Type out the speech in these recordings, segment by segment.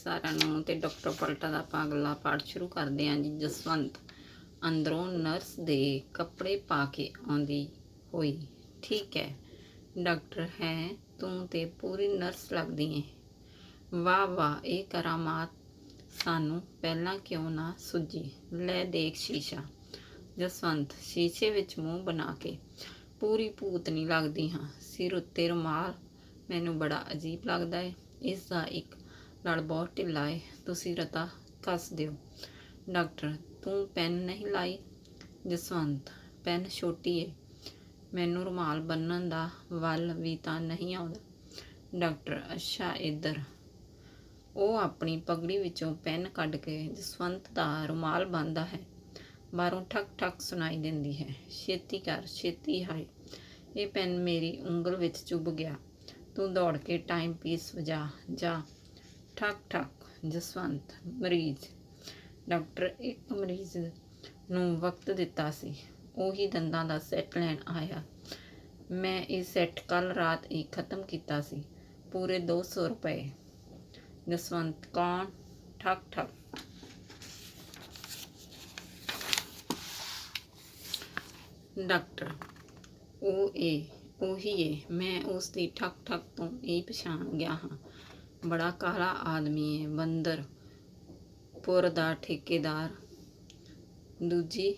ਸਾਰਿਆਂ ਨੂੰ ਤੇ ਡਾਕਟਰ ਪਲਟਾ ਦਾ ਆਪਾਂ ਅਗਲਾ ਪਾਠ ਸ਼ੁਰੂ ਕਰਦੇ ਹਾਂ ਜੀ, ਜਸਵੰਤ। ਅੰਦਰੋਂ ਨਰਸ ਦੇ ਕੱਪੜੇ ਪਾ ਕੇ ਆਉਂਦੀ ਹੋਈ, ਠੀਕ ਹੈ। ਡਾਕਟਰ ਹੈ, ਤੂੰ ਤੇ ਪੂਰੀ ਨਰਸ ਲੱਗਦੀ ਏ। ਵਾਹ ਵਾਹ, ਇਹ ਕਰਾਮਾਤ ਸਾਨੂੰ ਪਹਿਲਾਂ ਕਿਉਂ ਨਾ ਸੁੱਜੀ ਲੈ ਦੇਖ ਸ਼ੀਸ਼ਾ। ਜਸਵੰਤ ਸ਼ੀਸ਼ੇ ਵਿੱਚ ਮੂੰਹ ਬਣਾ ਕੇ, ਪੂਰੀ ਭੂਤਨੀ ਲੱਗਦੀ ਹਾਂ। ਸਿਰ ਉੱਤੇ ਰੁਮਾਲ, ਮੈਨੂੰ ਬੜਾ ਅਜੀਬ ਲੱਗਦਾ ਹੈ ਇਸ ਦਾ ਇੱਕ ਨਾਲ ਬਹੁਤ ਢਿੱਲਾ ਹੈ ਤੁਸੀਂ ਰਤਾ ਕੱਸ ਦਿਓ। ਡਾਕਟਰ, ਤੂੰ ਪੈਨ ਨਹੀਂ ਲਾਈ? ਜਸਵੰਤ, ਪੈਨ ਛੋਟੀ ਏ। ਮੈਨੂੰ ਰੁਮਾਲ ਬੰਨਣ ਦਾ ਵੱਲ ਵੀ ਤਾਂ ਨਹੀਂ ਆਉਂਦਾ। ਡਾਕਟਰ, ਅੱਛਾ, ਇੱਧਰ। ਉਹ ਆਪਣੀ ਪਗੜੀ ਵਿੱਚੋਂ ਪੈਨ ਕੱਢ ਕੇ ਜਸਵੰਤ ਦਾ ਰੁਮਾਲ ਬੰਨਦਾ ਹੈ। ਬਾਹਰੋਂ ਠਕ ਠਕ ਸੁਣਾਈ ਦਿੰਦੀ ਹੈ। ਛੇਤੀ ਕਰ, ਛੇਤੀ ਹਾਏ। ਇਹ ਪੈਨ ਮੇਰੀ ਉਂਗਲ ਵਿੱਚ ਚੁੱਭ ਗਿਆ। ਤੂੰ ਦੌੜ ਕੇ ਟਾਈਮ ਪੀਸ ਵਜਾ, ਜਾ। ਠਕ ਠਕ, ਜਸਵੰਤ, ਮਰੀਜ਼। ਡਾਕਟਰ ਇੱਕ ਮਰੀਜ਼ ਨੂੰ ਵਕਤ ਦਿੱਤਾ ਸੀ। ਉਹੀ ਦੰਦਾਂ ਦਾ ਸੈੱਟ ਲੈਣ ਆਇਆ। ਮੈਂ ਇਹ ਸੈੱਟ ਕੱਲ ਰਾਤ ਹੀ ਖਤਮ ਕੀਤਾ ਸੀ। ਪੂਰੇ 200 ਰੁਪਏ। ਜਸਵੰਤ, ਕੌਣ? ਠਕ ਠਕ। ਡਾਕਟਰ, ਉਹ ਏ, ਉਹੀ ਏ। ਮੈਂ ਉਸ ਦੀ ਠੱਕ ਠਕ ਤੋਂ ਇਹ ਪਛਾਣ ਗਿਆ ਹਾਂ। ਬੜਾ ਕਾਲਾ ਆਦਮੀ ਏ, ਬੰਦਰ, ਪੁਰ ਦਾ ਠੇਕੇਦਾਰ। ਦੂਜੀ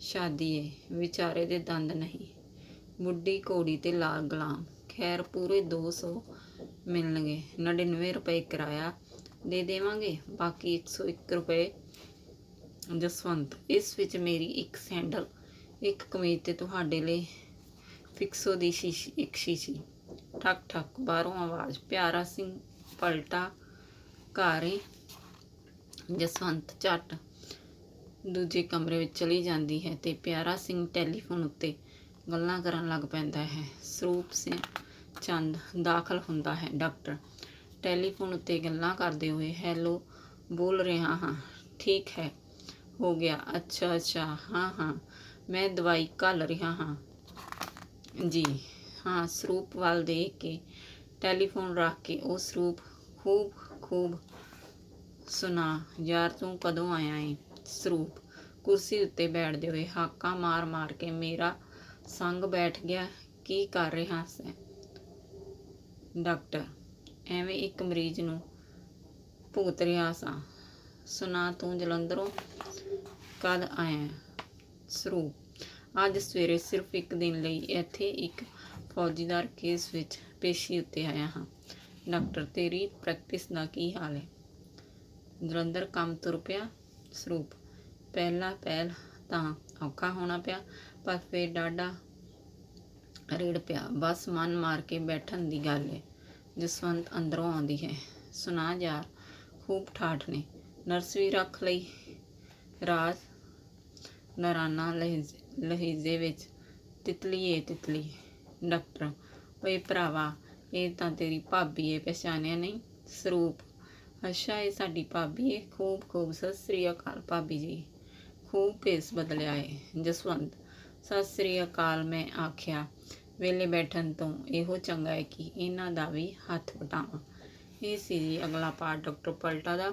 ਸ਼ਾਦੀ ਏ, ਵਿਚਾਰੇ ਦੇ ਦੰਦ ਨਹੀਂ। ਬੁੱਢੀ ਘੋੜੀ ਤੇ ਲਾਲ ਗੁਲਾਮ। ਖੈਰ, ਪੂਰੇ 200 ਮਿਲਣਗੇ। 99 ਰੁਪਏ ਕਿਰਾਇਆ ਦੇ ਦੇਵਾਂਗੇ, ਬਾਕੀ 101 ਰੁਪਏ ਜਸਵੰਤ। ਇਸ ਵਿੱਚ ਮੇਰੀ ਇੱਕ ਸੈਂਡਲ, ਇੱਕ ਕਮੀਜ਼ ਤੇ ਤੁਹਾਡੇ ਲਈ ਫਿਕਸੋ ਦੀ ਸ਼ੀਸ਼ੀ, ਇੱਕ ਸ਼ੀਸ਼ੀ। ਠਕ ਠਕ ਬਾਹਰੋਂ ਆਵਾਜ਼। ਪਿਆਰਾ ਸਿੰਘ ਪਲਟਾ ਘਾਰੇ ਜਸਵੰਤ ਝੱਟ ਦੂਜੇ ਕਮਰੇ ਵਿੱਚ ਚਲੀ ਜਾਂਦੀ ਹੈ ਤੇ ਪਿਆਰਾ ਸਿੰਘ ਟੈਲੀਫੋਨ ਉੱਤੇ ਗੱਲਾਂ ਕਰਨ ਲੱਗ ਪੈਂਦਾ ਹੈ ਸਰੂਪ ਸਿੰਘ ਚੰਦ ਦਾਖਲ ਹੁੰਦਾ ਹੈ ਡਾਕਟਰ ਟੈਲੀਫੋਨ ਉੱਤੇ ਗੱਲਾਂ ਕਰਦੇ ਹੋਏ ਹੈਲੋ ਬੋਲ ਰਿਹਾ ਹਾਂ ਠੀਕ ਹੈ ਹੋ ਗਿਆ ਅੱਛਾ ਅੱਛਾ ਹਾਂ ਹਾਂ ਮੈਂ ਦਵਾਈ ਘੱਲ ਰਿਹਾ ਹਾਂ ਜੀ ਹਾਂ ਸਰੂਪ ਵੱਲ ਦੇਖ ਕੇ ਟੈਲੀਫੋਨ ਰੱਖ ਕੇ ਉਹ ਸਰੂਪ ਖੂਬ ਖੂਬ ਸੁਣਾ, ਯਾਰ ਤੂੰ ਕਦੋਂ ਆਇਆ ਏ? ਸਰੂਪ, ਕੁਰਸੀ ਉੱਤੇ ਬੈਠਦੇ ਹੋਏ ਹਾਕਾਂ ਮਾਰ ਮਾਰ ਕੇ ਮੇਰਾ ਸੰਗ ਬੈਠ ਗਿਆ, ਕੀ ਕਰ ਰਿਹਾ ਸੈਂ? ਡਾਕਟਰ, ਐਵੇਂ ਇੱਕ ਮਰੀਜ਼ ਨੂੰ ਭੁਗਤ ਰਿਹਾ ਸਾਂ। ਸੁਣਾ, ਤੂੰ ਜਲੰਧਰੋਂ ਕਦ ਆਇਆ? ਸਰੂਪ, ਅੱਜ ਸਵੇਰੇ ਸਿਰਫ ਇੱਕ ਦਿਨ ਲਈ ਇੱਥੇ ਇੱਕ ਫੌਜੀਦਾਰ ਕੇਸ ਵਿੱਚ ਪੇਸ਼ੀ ਉੱਤੇ ਆਇਆ ਹਾਂ। ਡਾਕਟਰ, ਤੇਰੀ ਪ੍ਰੈਕਟਿਸ ਦਾ ਕੀ ਹਾਲ ਹੈ? ਜਲੰਧਰ ਕੰਮ ਤੁਰ ਪਿਆ? ਸਰੂਪ, ਪਹਿਲਾ ਪਹਿਲ ਤਾਂ ਔਖਾ ਹੋਣਾ ਪਿਆ, ਪਰ ਫਿਰ ਡਾਡਾ ਰੇੜ ਪਿਆ। ਬਸ ਮਨ ਮਾਰ ਕੇ ਬੈਠਣ ਦੀ ਗੱਲ ਹੈ, ਜਸਵੰਤ ਅੰਦਰੋਂ ਆਉਂਦੀ ਹੈ। ਸੁਣਾ ਯਾਰ ਖੂਬ ਠਾਠ ਨੇ। ਨਰਸ ਵੀ ਰੱਖ ਲਈ? ਰਾਜ ਨਰਾਨਾ ਲਹਿਜ਼- ਲਹਿਜ਼ੇ ਵਿੱਚ ਤਿਤਲੀ ਏ ਤਿਤਲੀ। ਡਾਕਟਰ, ਓਏ ਭਰਾਵਾ ਇਹ ਤਾਂ ਤੇਰੀ ਭਾਬੀ ਏ ਪਛਾਣਿਆ ਨਹੀਂ? ਸਰੂਪ। ਅੱਛਾ, ਇਹ ਸਾਡੀ ਭਾਬੀ ਏ। ਖੂਬ ਖੂਬ ਸਤਿ ਸ੍ਰੀ ਅਕਾਲ ਭਾਬੀ ਜੀ। ਖੂਬ ਭੇਸ ਬਦਲਿਆ ਏ, ਜਸਵੰਤ। ਸਤਿ ਸ੍ਰੀ ਅਕਾਲ, ਮੈਂ ਆਖਿਆ। ਵੇਲੇ ਬੈਠਣ ਤੋਂ ਇਹੋ ਚੰਗਾ ਹੈ ਕਿ ਇਹਨਾਂ ਦਾ ਵੀ ਹੱਥ ਵਟਾਵਾਂ। ਇਹ ਸੀ ਜੀ ਅਗਲਾ ਪਾਠ ਡਾਕਟਰ ਪਲਟਾ ਦਾ।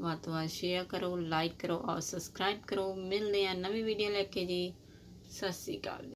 ਵੱਧ ਤੋਂ ਵੱਧ ਸ਼ੇਅਰ ਕਰੋ ਲਾਈਕ ਕਰੋ ਔਰ ਸਬਸਕ੍ਰਾਈਬ ਕਰੋ। ਮਿਲਦੇ ਆ ਨਵੀਂ ਵੀਡੀਓ ਲੈ ਕੇ ਜੀ। ਸਤਿ ਸ੍ਰੀ ਅਕਾਲ।